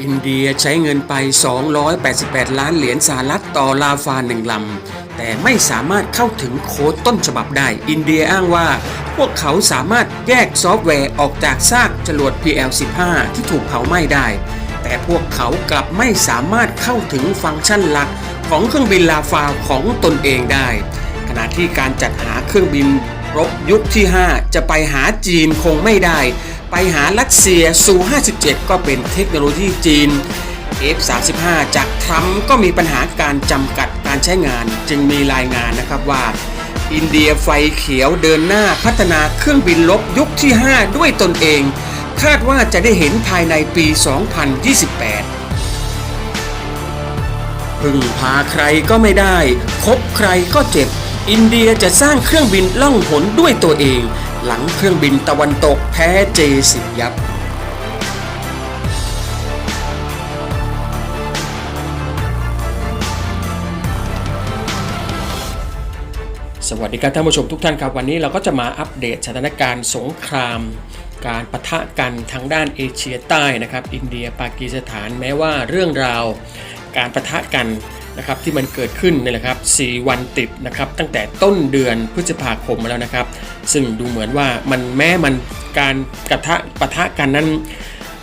อินเดียใช้เงินไป 288 ล้านเหรียญสหรัฐต่อลาฟาหนึ่งลำ แต่ไม่สามารถเข้าถึงโค้ดต้นฉบับได้ อินเดียอ้างว่า พวกเขาสามารถแยกซอฟต์แวร์ออกจากซากจรวด PL-15 ที่ถูกเผาไหม้ได้ แต่พวกเขากลับไม่สามารถเข้าถึงฟังก์ชันหลักของเครื่องบินลาฟาของตนเองได้ ขณะที่การจัดหาเครื่องบินรบยุคที่ 5 จะไปหาจีนคงไม่ได้ ไปหารัสเซียซู 57 ก็เป็นเทคโนโลยีจีน F35 จากทรัมป์ก็มีปัญหาการจำกัดการใช้งาน จึงมีรายงานนะครับว่า อินเดียไฟเขียวเดินหน้าพัฒนาเครื่องบินลบยุคที่ 5 ด้วยตนเอง คาดว่าจะได้เห็นภายในปี 2028พึ่งพาใครก็ไม่ได้ คบใครก็เจ็บ อินเดียจะสร้างเครื่องบินล่องหนด้วยตัวเอง หลังเครื่องบินตะวันตกแพ้เจสิบยับ สวัสดีครับท่านผู้ชมทุกท่านครับ วันนี้เราก็จะมาอัปเดตสถานการณ์สงคราม การปะทะกันทางด้านเอเชียใต้นะครับ อินเดียปากีสถานแม้ว่าเรื่องราว การปะทะกัน นะครับที่มันเกิดขึ้นนี่แหละครับ 4 วันติดนะครับตั้งแต่ต้นเดือนพฤษภาคมมาแล้วนะครับ ซึ่งดูเหมือนว่ามันแม้มันการกระทะปะทะกันนั้น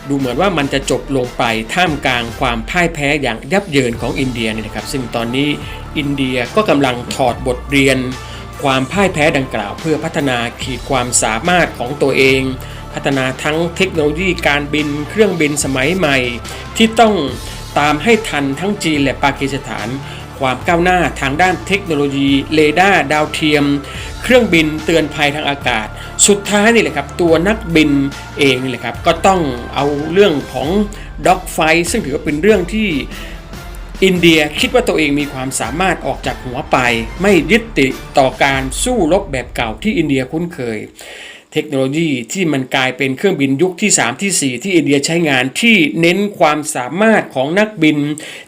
ดูเหมือนว่ามันจะจบลงไปท่ามกลางความพ่ายแพ้อย่างยับเยินของอินเดียเนี่ยนะครับ ซึ่งตอนนี้อินเดียก็กำลังถอดบทเรียน ความพ่ายแพ้ดังกล่าว เพื่อพัฒนาขีดความสามารถของตัวเอง พัฒนาทั้งเทคโนโลยีการบินเครื่องบินสมัยใหม่ ที่ต้อง ตามให้ทันทั้งจีนและปากีสถาน ความก้าวหน้าทางด้านเทคโนโลยีเรดาร์ดาวเทียม เครื่องบินเตือนภัยทางอากาศ สุดท้ายนี่แหละครับ ตัวนักบินเองนี่แหละครับ ก็ต้องเอาเรื่องของด็อกไฟซึ่งถือว่าเป็นเรื่องที่อินเดียคิดว่าตัวเองมีความสามารถออกจากหัวไป ไม่ยึดติดต่อการสู้รบแบบเก่าที่อินเดียคุ้นเคย เทคโนโลยีที่มันกลายเป็นเครื่องบินยุคที่ 3 ที่ 4 ที่อินเดียใช้งานที่เน้นความสามารถของนักบิน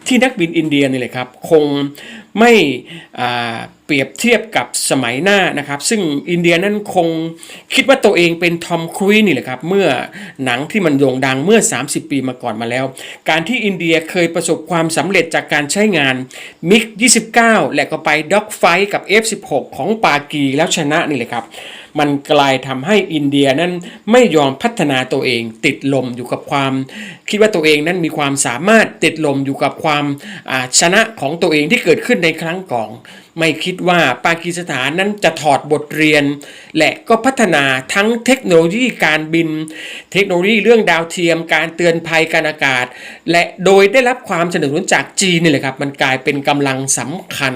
ที่นักบินอินเดียนี่แหละครับ คงไม่เปรียบเทียบกับสมัยหน้านะครับ ซึ่งอินเดียนั้นคงคิดว่าตัวเองเป็นทอมครูซนี่แหละครับ เมื่อหนังที่มันโด่งดังเมื่อ 30 ปีมาก่อนมาแล้ว การที่อินเดียเคยประสบความสำเร็จจากการใช้งานมิก 29 และก็ไปด็อกไฟกับ F16 ของปากีแล้วชนะนี่แหละครับ มันกลายทำให้อินเดียนั้นไม่ยอมพั นาตัวเอง ติดลมอยู่กับความ คิดว่าตัวเองนั้นมีความสามารถติดลมอยู่กับความชนะของตัวเองที่เกิดขึ้นในครั้งก่อนไม่คิดว่าปากีสถานนั้นจะถอดบทเรียน และก็พัฒนาทั้งเทคโนโลยีการบิน เทคโนโลยีเรื่องดาวเทียม การเตือนภัยการอากาศ และโดยได้รับความสนับสนุนจากจีนนี่แหละครับ มันกลายเป็นกำลังสำคัญ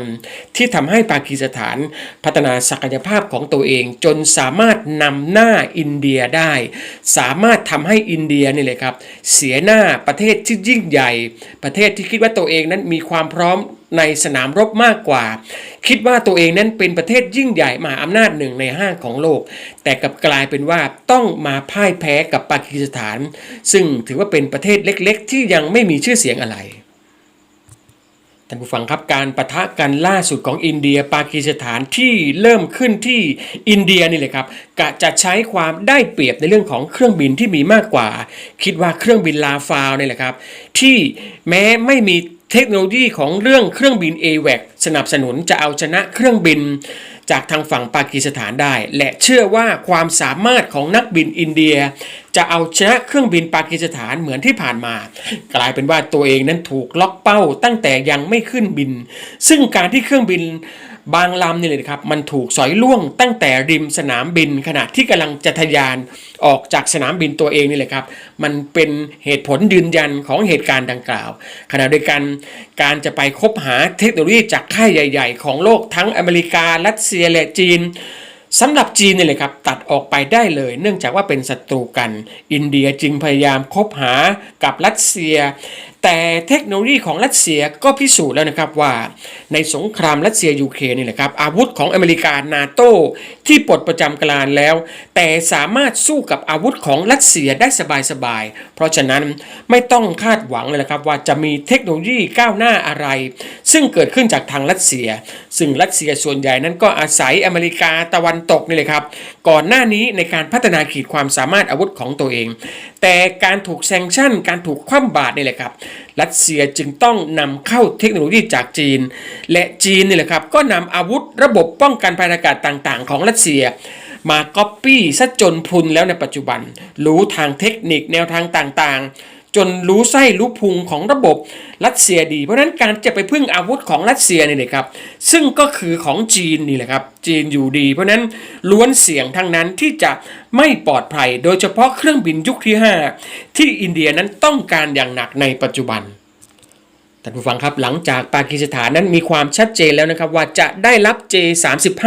ที่ทำให้ปากีสถานพัฒนาศักยภาพของตัวเอง จนสามารถนำหน้าอินเดียได้ สามารถทำให้อินเดียนี่เลยครับ เสียหน้าประเทศที่ยิ่งใหญ่ ประเทศที่คิดว่าตัวเองนั้นมีความพร้อมในสนามรบมากกว่า คิดว่าตัวเองนั้นเป็นประเทศยิ่งใหญ่มหาอำนาจหนึ่งในห้าของโลก แต่กลับกลายเป็นว่าต้องมาพ่ายแพ้กับปากีสถาน ซึ่งถือว่าเป็นประเทศเล็ก ๆ ที่ยังไม่มีชื่อเสียงอะไรท่านผู้ฟังครับการประทะกันล่าสุดของอินเดีย ปากีสถานที่เริ่มขึ้นที่อินเดียนี่เลยครับกะจะใช้ความได้เปรียบในเรื่องของเครื่องบินที่มีมากกว่า คิดว่าเครื่องบินลาฟาวนี่แหละครับ ที่แม้ไม่มี เทคโนโลยีของเรื่องเครื่องบิน a w a c สนับสนุนจะเอาชนะเครื่องบิน จากทางฝั่งปากีสถานได้ และเชื่อว่าความสามารถของนักบินอินเดีย จะเอาชนะเครื่องบินปากีสถานเหมือนที่ผ่านมา กลายเป็นว่าตัวเองนั้นถูกล็อกเป้าตั้งแต่ยังไม่ขึ้นบิน ซึ่งการที่เครื่องบิน บางลำนี่เลยครับมันถูกสอยล่วงตั้งแต่ริมสนามบินขณะที่กำลังจะทะยานออกจากสนามบินตัวเองนี่แหละครับ มันเป็นเหตุผลยืนยันของเหตุการณ์ดังกล่าว ขณะเดียวกันการจะไปคบหาเทคโนโลยีจากค่ายใหญ่ ๆ ของโลกทั้งอเมริกา รัสเซียและจีนสำหรับจีนนี่เลยครับตัดออกไปได้เลย เนื่องจากว่าเป็นศัตรูกัน อินเดียจึงพยายามคบหากับรัสเซีย แต่เทคโนโลยีของรัสเซียก็พิสูจน์แล้วนะครับว่า ในสงครามรัสเซียยูเครนนี่แหละครับอาวุธของอเมริกานาโต้ที่ปลดประจำการแล้ว แต่สามารถสู้กับอาวุธของรัสเซียได้สบายๆเพราะฉะนั้นไม่ต้องคาดหวังเลยนะครับว่าจะมีเทคโนโลยีก้าวหน้าอะไร ซึ่งเกิดขึ้นจากทางรัสเซีย ซึ่งรัสเซียส่วนใหญ่นั้นก็อาศัยอเมริกาตะวันตกนี่เลยครับก่อนหน้านี้ในการพัฒนาขีดความสามารถอาวุธของตัวเอง แต่การถูกแซงชั่นการถูกคว่ำบาตรนี่แหละครับรัสเซียจึงต้องนำเข้าเทคโนโลยีจากจีน และจีนนี่แหละครับก็นำอาวุธระบบป้องกันภัยอากาศต่างๆ ของรัสเซีย มาก๊อปปี้ซะจนพุนแล้วในปัจจุบัน รู้ทางเทคนิคแนวทางต่างๆ จนรู้ไส้รู้พุงของระบบรัสเซียดี เพราะฉะนั้นการจะไปพึ่งอาวุธของรัสเซียนี่แหละครับ ซึ่งก็คือของจีนนี่แหละครับ จีนอยู่ดี เพราะฉะนั้นล้วนเสี่ยงทั้งนั้นที่จะไม่ปลอดภัย โดยเฉพาะเครื่องบินยุคที่ 5 ที่อินเดียนั้นต้องการอย่างหนักในปัจจุบัน ท่านผู้ฟังครับหลังจากปากีสถานนั้นมีความชัดเจนแล้วนะครับว่าจะได้รับ J35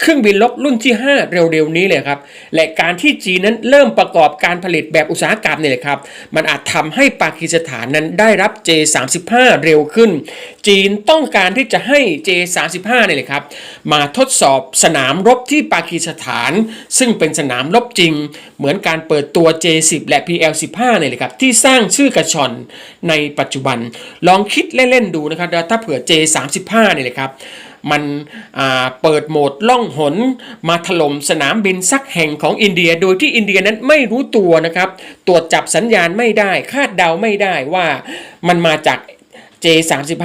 เครื่องบินลบรุ่นที่ 5 เร็วๆนี้เลยครับและการที่จีนนั้นเริ่มประกอบการผลิตแบบอุตสาหกรรมนี่ยเลยครับมันอาจทำให้ปากีสถานนั้นได้รับ J35 เร็วขึ้น จีนต้องการที่จะให้ J35 เนี่ยเลยครับมาทดสอบสนามรบที่ปากีสถาน ซึ่งเป็นสนามรบจริง เหมือนการเปิดตัว J10 และ PL15 เนี่ยเลยครับที่สร้างชื่อกระชอนในปัจจุบันลองคิดเล่นๆดูนะครับถ้าเผื่อ J35 เนี่ยเลยครับมันเปิดโหมดล่องหน มาถล่มสนามบินสักแห่งของอินเดีย โดยที่อินเดียนั้นไม่รู้ตัวนะครับ ตรวจจับสัญญาณไม่ได้ คาดเดาไม่ได้ว่ามันมาจาก J35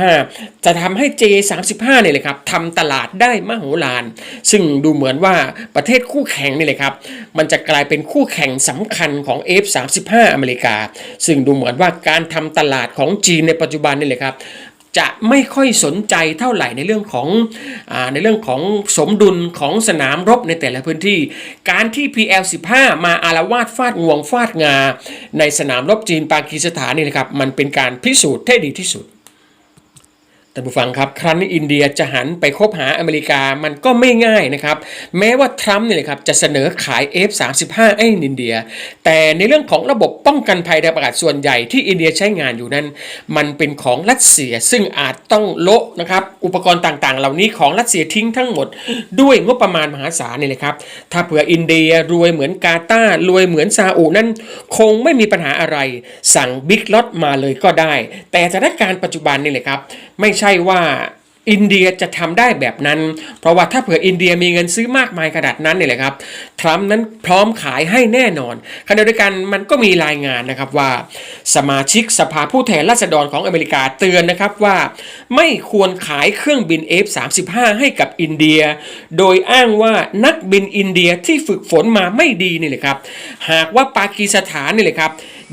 จะทำให้ J35 เนี่ยเลยครับทำตลาดได้มโหฬารซึ่งดูเหมือนว่าประเทศคู่แข่งนี่เลยครับ มันจะกลายเป็นคู่แข่งสำคัญของ F35 อเมริกา ซึ่งดูเหมือนว่าการทำตลาดของจีนในปัจจุบันนี่เลยครับจะไม่ค่อยสนใจเท่าไหร่ในเรื่องของอในเรื่องของสมดุลของสนามรบในแต่ละพื้นที่ การที่ PL15 มาอารวาสฟาดงวงฟาดงา ในสนามรบจีนปากีสถานนี่นะครับ มันเป็นการพิสูจน์ที่ดีที่สุดานผู้ฟังครับครั้นอินเดียจะหันไปคบหาอเมริกามันก็ไม่ง่ายนะครับ แม้ว่าทรัมป์เนี่ยนะครับจะเสนอขาย F35 ให้อินเดีย แต่ในเรื่องของระบบป้องกันภัยทางอากาศส่วนใหญ่ที่อินเดียใช้งานอยู่นั้น มันเป็นของรัสเซียซึ่งอาจต้องโละนะครับอุปกรณ์ต่างๆ เหล่านี้ของรัสเซียทิ้งทั้งหมด ด้วยงบประมาณมหาศาลนี่เลยครับถ้าเผื่ออินเดียรวยเหมือนกาตาร์รวยเหมือนซาอุนั้น คงไม่มีปัญหาอะไร สั่งบิ๊กล็อตมาเลยก็ได้ แต่สถานการณ์ปัจจุบันนี่เลยครับ ไม่ใช่ว่าอินเดียจะทำได้แบบนั้น เพราะว่าถ้าเผื่ออินเดียมีเงินซื้อมากมายขนาดนั้นเนี่ยแหละครับทรัมป์นั้นพร้อมขายให้แน่นอนขณะเดียวกันมันก็มีรายงานนะครับว่า สมาชิกสภาผู้แทนราษฎรของอเมริกาเตือนนะครับว่า ไม่ควรขายเครื่องบิน F35 ให้กับอินเดีย โดยอ้างว่านักบินอินเดียที่ฝึกฝนมาไม่ดีนี่แหละครับหากว่าปากีสถานนี่แหละครับ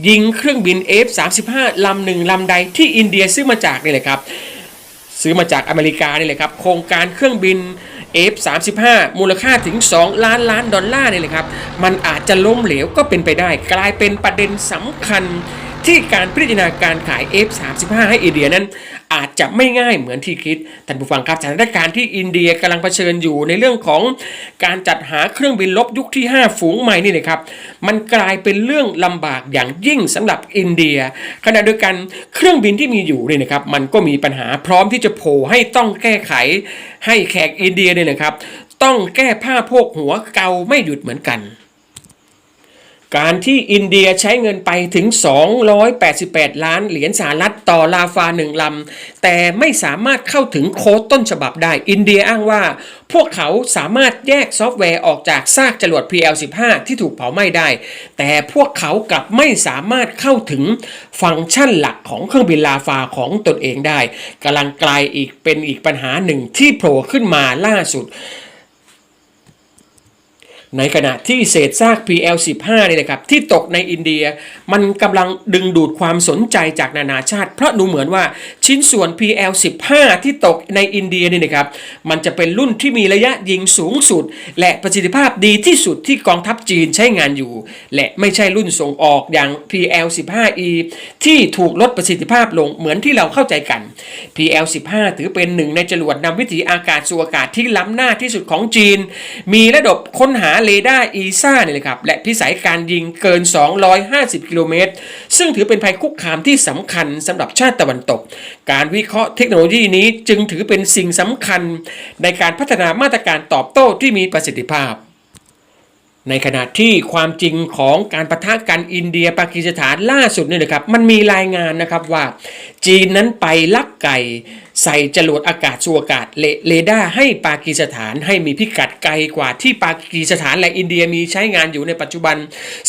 ยิงเครื่องบิน F35 ลำหนึ่งลำใดที่อินเดียซื้อมาจากนี่แหละครับ ซื้อมาจากอเมริกานี่เลยครับ โครงการเครื่องบิน F35 มูลค่าถึง 2 ล้านล้านดอลลาร์นี่เลยครับ มันอาจจะล้มเหลวก็เป็นไปได้ กลายเป็นประเด็นสำคัญ ที่การพิจารณาการขาย F35 ให้อินเดียนั้น อาจจะไม่ง่ายเหมือนที่คิดท่านผู้ฟังครับสถานการณ์ที่อินเดียกำลังเผชิญอยู่ในเรื่องของการจัดหาเครื่องบินลบยุคที่ 5 ฝูงใหม่นี่นะครับมันกลายเป็นเรื่องลำบากอย่างยิ่งสำหรับอินเดีย ขณะเดียวกันเครื่องบินที่มีอยู่เนี่ยนะครับมันก็มีปัญหาพร้อมที่จะโผล่ให้ต้องแก้ไขให้แขกอินเดียเนี่ยนะครับต้องแก้ผ้าโพกหัวเกาไม่หยุดเหมือนกัน การที่อินเดียใช้เงินไปถึง 288 ล้านเหรียญสหรัฐต่อลาฟาหนึ่งลำ แต่ไม่สามารถเข้าถึงโค้ดต้นฉบับได้ อินเดียอ้างว่า พวกเขาสามารถแยกซอฟต์แวร์ออกจากซากจรวด PL15 ที่ถูกเผาไหม้ได้ แต่พวกเขากลับไม่สามารถเข้าถึงฟังก์ชันหลักของเครื่องบินลาฟาของตนเองได้กำลังกลายอีกเป็นอีกปัญหาหนึ่งที่โผล่ขึ้นมาล่าสุด ในขณะที่เศษซาก PL15 นี่นะครับที่ตกในอินเดีย มันกำลังดึงดูดความสนใจจากนานาชาติ เพราะดูเหมือนว่าชิ้นส่วน PL15 ที่ตกในอินเดียนี่นะครับมันจะเป็นรุ่นที่มีระยะยิงสูงสุด และประสิทธิภาพดีที่สุดที่กองทัพจีนใช้งานอยู่ และไม่ใช่รุ่นส่งออกอย่าง PL15E ที่ถูกลดประสิทธิภาพลงเหมือนที่เราเข้าใจกัน PL15 ถือเป็นหนึ่งในจรวดนำวิถีอากาศสู่อากาศที่ล้ำหน้าที่สุดของจีน มีระบบค้นหาเรดาร์อีซ่าเนี่ยแหละครับและพิสัยการยิงเกิน 250 กิโลเมตร ซึ่งถือเป็นภัยคุกคามที่สำคัญสำหรับชาติตะวันตก การวิเคราะห์เทคโนโลยีนี้จึงถือเป็นสิ่งสำคัญในการพัฒนามาตรการตอบโต้ที่มีประสิทธิภาพในขณะที่ความจริงของการประทะกันอินเดียปากีสถานล่าสุดเนี่ยนะครับมันมีรายงานนะครับว่า จีนนั้นไปลักไก่ ใส่จรวดอากาศสู่อากาศเลเรดาร์ให้ปากีสถานให้มีพิกัดไกลกว่าที่ปากีสถานและอินเดียมีใช้งานอยู่ในปัจจุบัน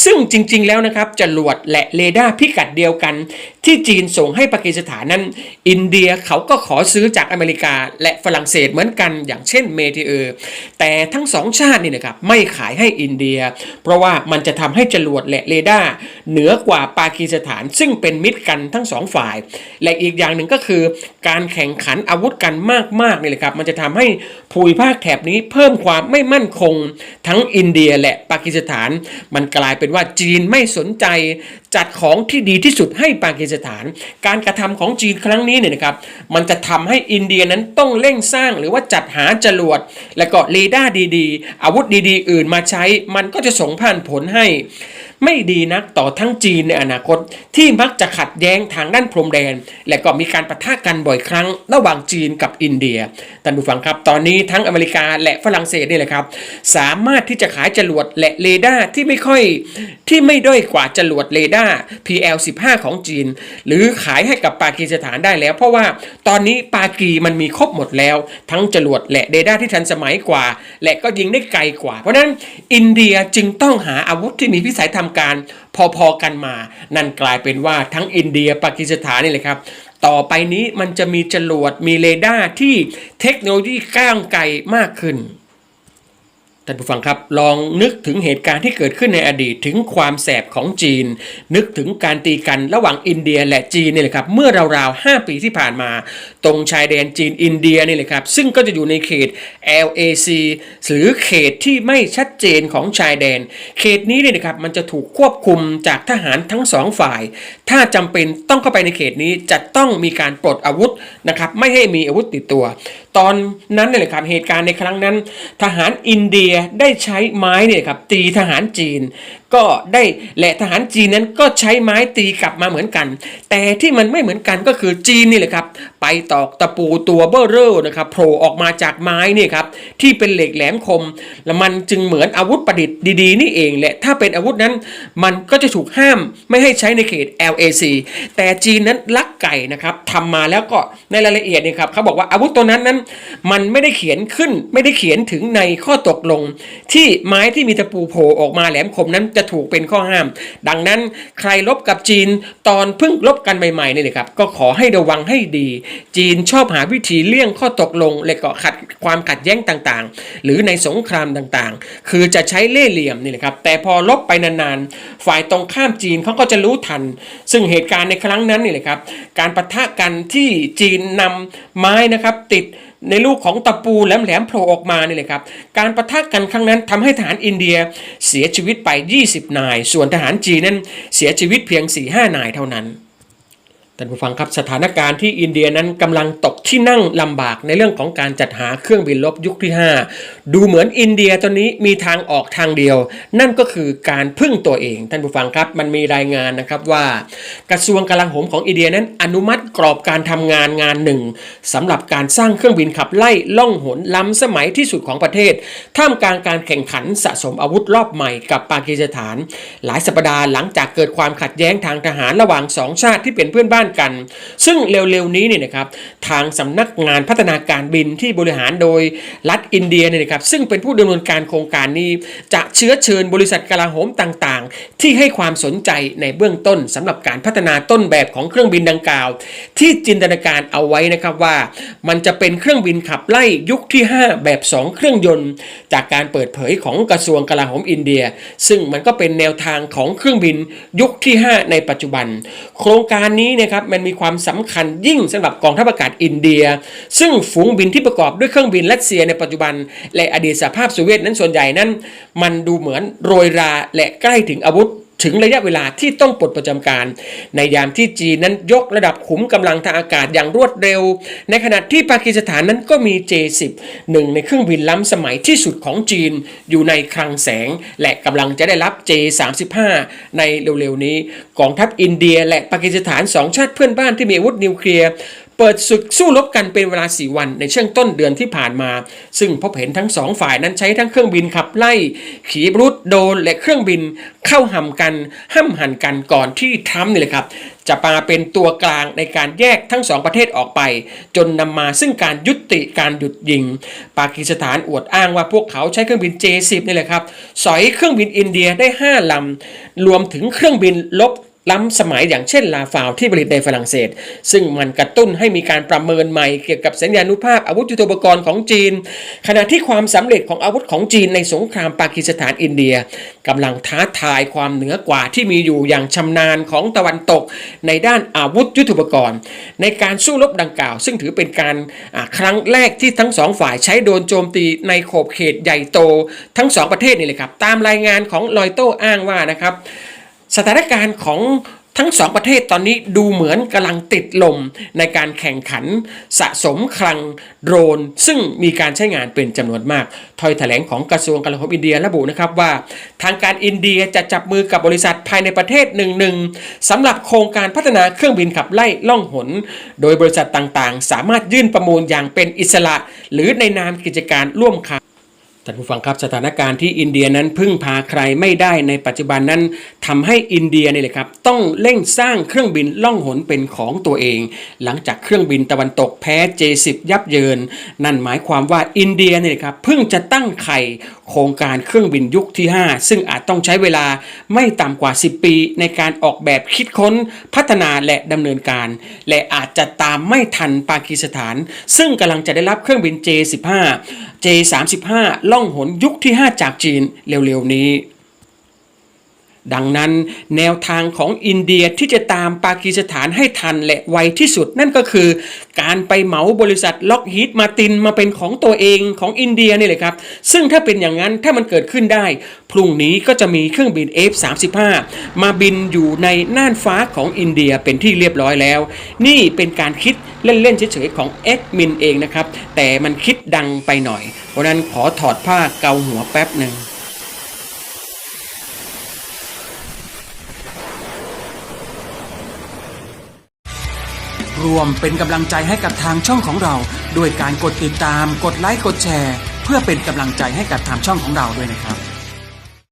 ซึ่งจริง ๆ แล้วนะครับจรวดและเรดาร์พิกัดเดียวกัน ที่จีนส่งให้ปากีสถานนั้น อินเดียเขาก็ขอซื้อจากอเมริกาและฝรั่งเศสเหมือนกัน อย่างเช่นเมทิเออร์แต่ทั้งสองชาตินี่นะครับไม่ขายให้อินเดีย เพราะว่ามันจะทำให้จรวดและเรดาร์เหนือกว่าปากีสถาน ซึ่งเป็นมิตรกันทั้งสองฝ่าย และอีกอย่างหนึ่งก็คือการแข่งขันอาวุธกันมากๆนี่แหละครับ มันจะทำให้ภูมิภาคแถบนี้เพิ่มความไม่มั่นคง ทั้งอินเดียและปากีสถาน มันกลายเป็นว่าจีนไม่สนใจ จัดของที่ดีที่สุดให้ปากีสถาน การกระทำของจีนครั้งนี้เนี่ยนะครับ มันจะทำให้อินเดียนั้นต้องเร่งสร้างหรือว่าจัดหาจรวด และก็เรดาร์ดีๆ อาวุธดีๆ อื่นมาใช้ มันก็จะส่งผ่านผลให้ ไม่ดีนักต่อทั้งจีนในอนาคต ที่มักจะขัดแย้งทางด้านพรมแดน และก็มีการปะทะกันบ่อยครั้ง ระหว่างจีนกับอินเดียท่านผู้ฟังครับตอนนี้ทั้งอเมริกาและฝรั่งเศสนี่แหละครับ สามารถที่จะขายจรวดและเรดาร์ที่ไม่ค่อยที่ไม่ด้อยกว่าจรวดเรดาร์ PL15 ของจีน หรือขายให้กับปากีสถานได้แล้ว เพราะว่าตอนนี้ปากีมันมีครบหมดแล้ว ทั้งจรวดและเรดาร์ที่ทันสมัยกว่า และก็ยิงได้ไกลกว่า เพราะนั้นอินเดียจึงต้องหาอาวุธที่มีพิสัยทำการพอๆกันมา นั่นกลายเป็นว่าทั้งอินเดียปากีสถานนี่แหละครับต่อไปนี้มันจะมีจรวดมีเรดาร์ที่เทคโนโลยีก้าวไกลมากขึ้น ท่านผู้ฟังครับลองนึกถึงเหตุการณ์ที่เกิดขึ้นในอดีตถึงความแสบของจีน นึกถึงการตีกันระหว่างอินเดียและจีนนี่แหละครับเมื่อราวๆ5ปีที่ผ่านมา ตรงชายแดนจีนอินเดียนี่แหละครับซึ่งก็จะอยู่ในเขต LAC หรือเขตที่ไม่ชัดเจนของชายแดน เขตนี้เนี่ยนะครับมันจะถูกควบคุมจากทหารทั้งสองฝ่าย ถ้าจำเป็นต้องเข้าไปในเขตนี้จะต้องมีการปลดอาวุธนะครับไม่ให้มีอาวุธติดตัว ตอนนั้นเนี่ยแหละครับเหตุการณ์ในครั้งนั้น ทหารอินเดียได้ใช้ไม้เนี่ยครับตีทหารจีน ก็ได้และทหารจีนนั้นก็ใช้ไม้ตีกลับมาเหมือนกัน แต่ที่มันไม่เหมือนกันก็คือจีนนี่แหละครับ ไปตอกตะปูตัวเบอร์เรอร์นะครับโผล่ออกมาจากไม้นี่ครับที่เป็นเหล็กแหลมคม แล้วมันจึงเหมือนอาวุธประดิษฐ์ดีๆ นี่เองแหละถ้าเป็นอาวุธนั้นมันก็จะถูกห้ามไม่ให้ใช้ในเขต LAC แต่จีนนั้นลักไก่นะครับทำมาแล้วก็ในรายละเอียดเนี่ยครับเขาบอกว่าอาวุธตัวนั้นนั้น มันไม่ได้เขียนขึ้นไม่ได้เขียนถึงในข้อตกลงที่ไม้ที่มีตะปูโผล่ออกมาแหลมคมนั้นจะถูกเป็นข้อห้าม ดังนั้นใครลบกับจีนตอนเพิ่งลบกันใหม่ๆนี่เลยครับก็ขอให้ระวังให้ดี จีนชอบหาวิธีเลี่ยงข้อตกลงและก็ขัดความขัดแย้งต่างๆ หรือในสงครามต่างๆ คือจะใช้เล่ห์เหลี่ยมนี่แหละครับแต่พอลบไปนานๆ ฝ่ายตรงข้ามจีนเขาก็จะรู้ทัน ซึ่งเหตุการณ์ในครั้งนั้นนี่แหละครับการปะทะกันที่จีนนำไม้นะครับติด ในลูกของตะปูแหลมๆโผล่ออกมานี่เลยครับ การประทะกันครั้งนั้นทำให้ทหารอินเดียเสียชีวิตไป 20 นาย ส่วนทหารจีนนั้นเสียชีวิตเพียง 4-5 นายเท่านั้น ท่านผู้ฟังครับสถานการณ์ที่อินเดียนั้นกำลังตกที่นั่งลำบากในเรื่องของการจัดหาเครื่องบินลบยุคที่ 5 ดูเหมือนอินเดียตอนนี้มีทางออกทางเดียว นั่นก็คือการพึ่งตัวเอง ท่านผู้ฟังครับมันมีรายงานนะครับว่า กระทรวงกลาโหมของอินเดียนั้นอนุมัติกรอบการทำงานงานหนึ่งสำหรับการสร้างเครื่องบินขับไล่ล่องหนล้ำสมัยที่สุดของประเทศ ท่ามกลางการแข่งขันสะสมอาวุธรอบใหม่กับปากีสถาน หลายสัปดาห์หลังจากเกิดความขัดแย้งทางทหารระหว่างสองชาติที่เป็นเพื่อนบ้านกัน ซึ่งเร็วๆนี้เนี่ยนะครับทางสำนักงานพัฒนาการบินที่บริหารโดยรัฐอินเดียเนี่ยนะครับซึ่งเป็นผู้ดำเนินการโครงการนี้ จะเชื้อเชิญบริษัทกลาโหมต่างๆ ที่ให้ความสนใจในเบื้องต้นสำหรับการพัฒนาต้นแบบของเครื่องบินดังกล่าว ที่จินตนาการเอาไว้นะครับว่า มันจะเป็นเครื่องบินขับไล่ยุคที่ 5 แบบ 2 เครื่องยนต์ จากการเปิดเผยของกระทรวงกลาโหมอินเดีย ซึ่งมันก็เป็นแนวทางของเครื่องบินยุคที่ 5 ในปัจจุบัน โครงการนี้นะครับมันมีความสำคัญยิ่งสำหรับกองทัพอากาศอินเดีย ซึ่งฝูงบินที่ประกอบด้วยเครื่องบินรัสเซียในปัจจุบัน และอดีตสหภาพโซเวียตนั้นส่วนใหญ่นั้น มันดูเหมือนโรยราและใกล้ถึงอาวุธ ถึงระยะเวลาที่ต้องปลดประจำการ ในยามที่จีนนั้นยกระดับขุมกำลังทางอากาศอย่างรวดเร็ว ในขณะที่ปากีสถานนั้นก็มี J10 หนึ่งในเครื่องบินล้ำสมัยที่สุดของจีนอยู่ในคลังแสง และกำลังจะได้รับ J35 ในเร็วๆนี้ กองทัพอินเดียและปากีสถานสองชาติเพื่อนบ้านที่มีอาวุธนิวเคลียร์ เปิดศึกสู้รบกันเป็นเวลา 4 วันในช่วงต้นเดือนที่ผ่านมา ซึ่งพบเห็นทั้งสองฝ่ายนั้นใช้ทั้งเครื่องบินขับไล่ ขีบรุดโดรนและเครื่องบินเข้าห่ำกันห้ำหันกันก่อนที่ทรัมป์นี่แหละครับ จะมาเป็นตัวกลางในการแยกทั้งสองประเทศออกไป จนนำมาซึ่งการยุติการหยุดยิง ปากีสถานอวดอ้างว่าพวกเขาใช้เครื่องบิน J10 นี่แหละครับสอยเครื่องบินอินเดียได้ 5ลำรวมถึงเครื่องบินลบ ล้ำสมัยอย่างเช่นลาฟาวที่ผลิตในฝรั่งเศส ซึ่งมันกระตุ้นให้มีการประเมินใหม่เกี่ยวกับสัญญานุภาพอาวุธยุทโธปกรณ์ของจีน ขณะที่ความสำเร็จของอาวุธของจีนในสงครามปากีสถานอินเดียกำลังท้าทายความเหนือกว่าที่มีอยู่อย่างชำนาญของตะวันตก ในด้านอาวุธยุทโธปกรณ์ ในการสู้รบดังกล่าว ซึ่งถือเป็นการครั้งแรกที่ทั้งสองฝ่ายใช้โดนโจมตีในขอบเขตใหญ่โตทั้งสองประเทศนี่เลยครับตามรายงานของลอยโต้อ้างว่านะครับ สถานการณ์ของทั้งสองประเทศตอนนี้ดูเหมือนกำลังติดลมในการแข่งขันสะสมคลังโดรน ซึ่งมีการใช้งานเป็นจำนวนมากถอยแถลงของกระทรวงกลาโหมอินเดียระบุนะครับว่า ทางการอินเดียจะจับมือกับบริษัทภายในประเทศหนึ่งหนึ่งสำหรับโครงการพัฒนาเครื่องบินขับไล่ล่องหน โดยบริษัทต่างๆ สามารถยื่นประมูลอย่างเป็นอิสระ หรือในนามกิจการร่วมค้า ท่านผู้ฟังครับสถานการณ์ที่อินเดียนั้นพึ่งพาใครไม่ได้ในปัจจุบันนั้นทำให้อินเดียนี่แหละครับต้องเร่งสร้างเครื่องบินล่องหนเป็นของตัวเอง หลังจากเครื่องบินตะวันตกแพ้ J10 ยับเยิน นั่นหมายความว่าอินเดียนี่แหละครับเพิ่งจะตั้งไข่โครงการเครื่องบินยุคที่ 5 ซึ่งอาจต้องใช้เวลาไม่ต่ำกว่า 10 ปีในการออกแบบคิดค้นพัฒนาและดำเนินการ และอาจจะตามไม่ทันปากีสถาน ซึ่งกำลังจะได้รับเครื่องบิน J15 J35 ล่องหนยุคที่ 5 จากจีนเร็วๆนี้ ดังนั้นแนวทางของอินเดียที่จะตามปากีสถานให้ทันและไวที่สุดนั่นก็คือ การไปเหมาบริษัทล็อกฮีดมาตินมาเป็นของตัวเองของอินเดียนี่เลยครับ ซึ่งถ้าเป็นอย่างนั้นถ้ามันเกิดขึ้นได้ พรุ่งนี้ก็จะมีเครื่องบิน F35 มาบินอยู่ในน่านฟ้าของอินเดียเป็นที่เรียบร้อยแล้ว นี่เป็นการคิด เล่นๆเฉยๆของเอ็ดมินเองนะครับ แต่มันคิดดังไปหน่อย เพราะนั้นขอถอดผ้าเกาหัวแป๊บหนึ่งรวมเป็นกำลังใจให้กับทางช่องของเรา ด้วยการกดติดตาม กดไลค์ กดแชร์ เพื่อเป็นกำลังใจให้กับทางช่องของเราด้วยนะครับ